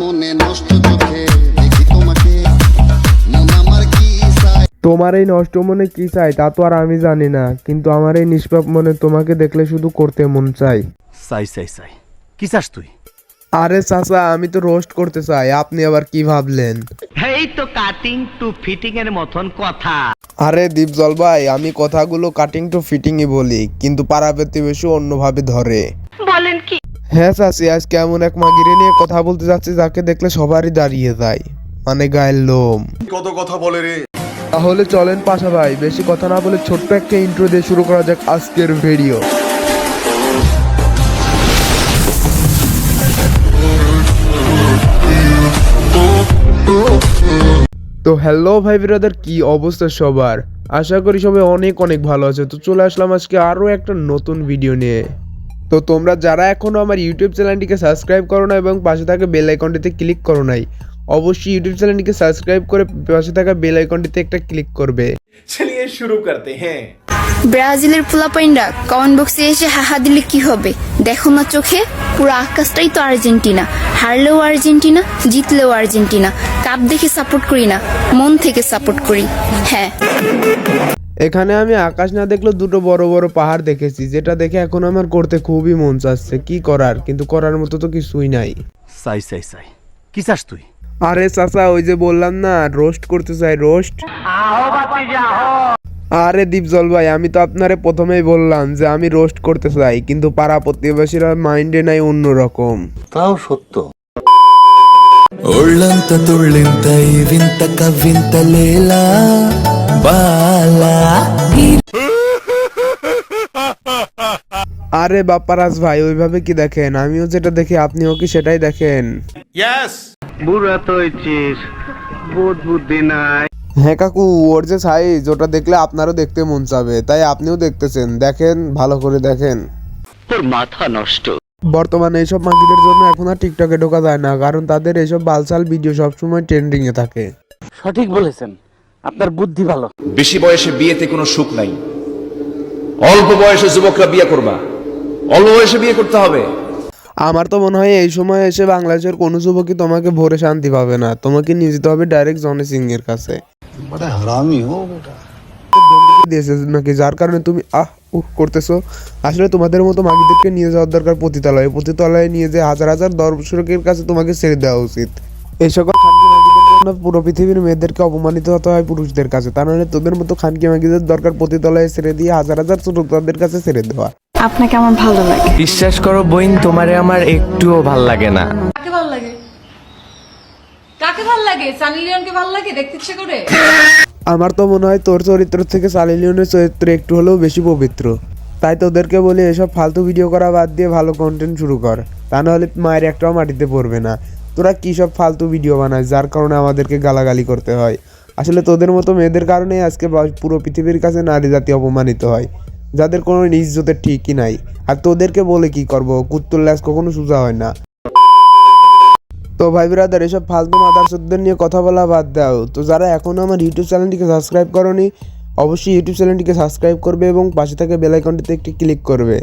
মনে নষ্ট চোখে দেখি তোমাকে। আমার কি চায়? তোমার এই নষ্ট মনে কি চাই তা তো আর আমি জানি না। কিন্তু আমার এই নিষ্পাপ মনে তোমাকে দেখলে শুধু করতে মন চাই চাই চাই চাই। কি চাস তুই? আরে চাচা আমি তো রোস্ট করতে চাই। আপনি আবার কি ভাবলেন? এই তো কাটিং টু ফিটিং এর মতন কথা। আরে দীপজল ভাই আমি কথাগুলো কাটিং টু ফিটিংই বলি কিন্তু পাড়া প্রতিবেশী অন্যভাবে ধরে। বলেন কি? হ্যাঁ চাচি আজ কেমন এক মাগিরে নিয়ে কথা বলতে যাচ্ছি যাকে দেখলে সবারই দাঁড়িয়ে যায়। মানে গায়ের লোম। কত কথা বলে রে। তাহলে চলেন পাশা ভাই বেশি কথা না বলে ছোট্ট একটা ইন্ট্রো দিয়ে শুরু করা যাক আজকের ভিডিও তো হ্যালো ভাই ব্রাদার কি অবস্থা সবার? আশা করি সবাই অনেক অনেক ভালো আছে। তো চলে আসলাম আজকে আরও একটা নতুন ভিডিও নিয়ে। তো তোমরা যারা এখনও আমার ইউটিউব চ্যানেলটিকে সাবস্ক্রাইব করো না এবং পাশে থাকা বেল আইকনটিতে ক্লিক করো নাই অবশ্যই ইউটিউব চ্যানেলটিকে সাবস্ক্রাইব করে পাশে থাকা বেল আইকনটিতে একটা ক্লিক করবে। চলিয়ে শুরু করতে হ্যাঁ। ব্রাজিলের পোলাপাইনরা কমেন্ট বক্সে এসে হাহা দিলে কি হবে? দেখো না চোখে পুরো আকাশটাই তো আর্জেন্টিনা। হারলেও আর্জেন্টিনা জিতলেও আর্জেন্টিনা। কাপ দেখে সাপোর্ট করি না মন থেকে সাপোর্ট করি হ্যাঁ। এখানে আমি আকাশ না দেখলেও দুটো বড় বড় পাহাড় দেখেছি যেটা দেখে এখন আমার করতে খুবই মন চাচ্ছে কি করার কিন্তু করার মতো তো কিছুই নাই চাই চাই চাই কি চাস তুই আরে চাচা ওই যে বললাম না রোস্ট করতে চাই রোস্ট আরে দীপজল ভাই আমি তো আপনারে প্রথমেই বললাম যে আমি রোস্ট করতে চাই কিন্তু পাড়া প্রতিবেশীরা মাইন্ডে নাই অন্যরকম ఒళ్ళంత తుళ్ళింత ఈ వింత కవ్వింత లేలా আরে বাপ্পারাজ ভাই ওইভাবে কি দেখেন? আমিও যেটা দেখি আপনিও কি সেটাই দেখেন? বুড়া তো হয়েছিস বোধ বুদ্ধি নাই। হ্যাঁ কাকু ওর যে সাইজ ওটা দেখলে আপনারও দেখতে মন চাবে। তাই আপনিও দেখতেছেন। দেখেন ভালো করে দেখেন। তোর মাথা নষ্ট। বর্তমানে এইসব মাগিদের জন্য এখন আর টিকটকে ঢোকা যায় না কারণ তাদের এইসব বালসাল ভিডিও সবসময় ট্রেন্ডিং এ থাকে। সঠিক বলেছেন। আপনার বুদ্ধি ভালো। বেশি বয়সে বিয়েতে কোনো সুখ নাই। অল্প বয়সে যুবকরা বিয়ে করবা। অল্প বয়সে বিয়ে করতে হবে। আমার তো মনে হয় এই সময় এসে বাংলাদেশের কোনো যুবকই তোমাকে ভোরে শান্তি পাবে না। তোমাকে নিয়ে যেতে হবে ডাইরেক্ট জনি সিং এর কাছে দিয়েছে নাকি? যার কারণে তুমি আহ উহ করতেছো। আসলে তোমাদের মতো মাগিদেরকে নিয়ে যাওয়ার দরকার পতিতালয়ে। পতিতালয়ে নিয়ে যে হাজার হাজার দর্শকের কাছে তোমাকে ছেড়ে দেওয়া উচিত। এই সকল পুরো পৃথিবীর মেয়েদেরকে অপমানিত হতে হয় পুরুষদের কাছে। তা নাহলে তোদের মতো খানকি মাগিদের দরকার পতিতালয়ে ছেড়ে দিয়ে হাজার হাজার শ্রোতাদের কাছে ছেড়ে দেওয়া। আপনাকে আমার ভালো লাগে। বিশ্বাস করো বইন তোমারে আমার একটুও ভালো লাগে না। কাকে ভালো লাগে? কাকে ভালো লাগে? সানি লিওনকে ভালো লাগে? দেখতে ইচ্ছে করে? আমার তো মনে হয় তোর চরিত্র থেকে সালি লিওনের চরিত্র একটু হলেও বেশি পবিত্র। তাই তোদেরকে বলি এসব ফালতু ভিডিও করা বাদ দিয়ে ভালো কন্টেন্ট শুরু কর। তা নাহলে মায়ের একটাও মাটিতে পড়বে না। তোরা কী সব ফালতু ভিডিও বানাস, যার কারণে আমাদেরকে গালাগালি করতে হয়? আসলে তোদের মতো মেয়েদের কারণেই আজকে পুরো পৃথিবীর কাছে নারী জাতি অপমানিত হয়, যাদের কোনো ইজ্জতের ঠিকই নাই। আর তোদেরকে বলে কি করব? কুত্তুর ল্যাস কখনো সোজা হয় না। তো ভাই ব্রাদার এসব ফালতু মাদারসদের নিয়ে কথা বলা বাদ দাও। তো যারা এখনও আমার ইউটিউব চ্যানেলটিকে সাবস্ক্রাইব করনি, অবশ্যই ইউটিউব চ্যানেলটিকে সাবস্ক্রাইব করবে এবং পাশে থাকা বেল আইকনটিতে একটি ক্লিক করবে,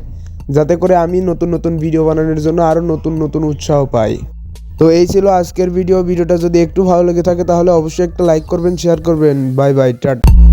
যাতে করে আমি নতুন নতুন ভিডিও বানানোর জন্য আরও নতুন নতুন উৎসাহ পাই। তো এই ছিল আজকের ভিডিও ভিডিওটা যদি একটু ভালো লেগে থাকে, তাহলে অবশ্যই একটা লাইক করবেন শেয়ার করবেন। Bye bye tata.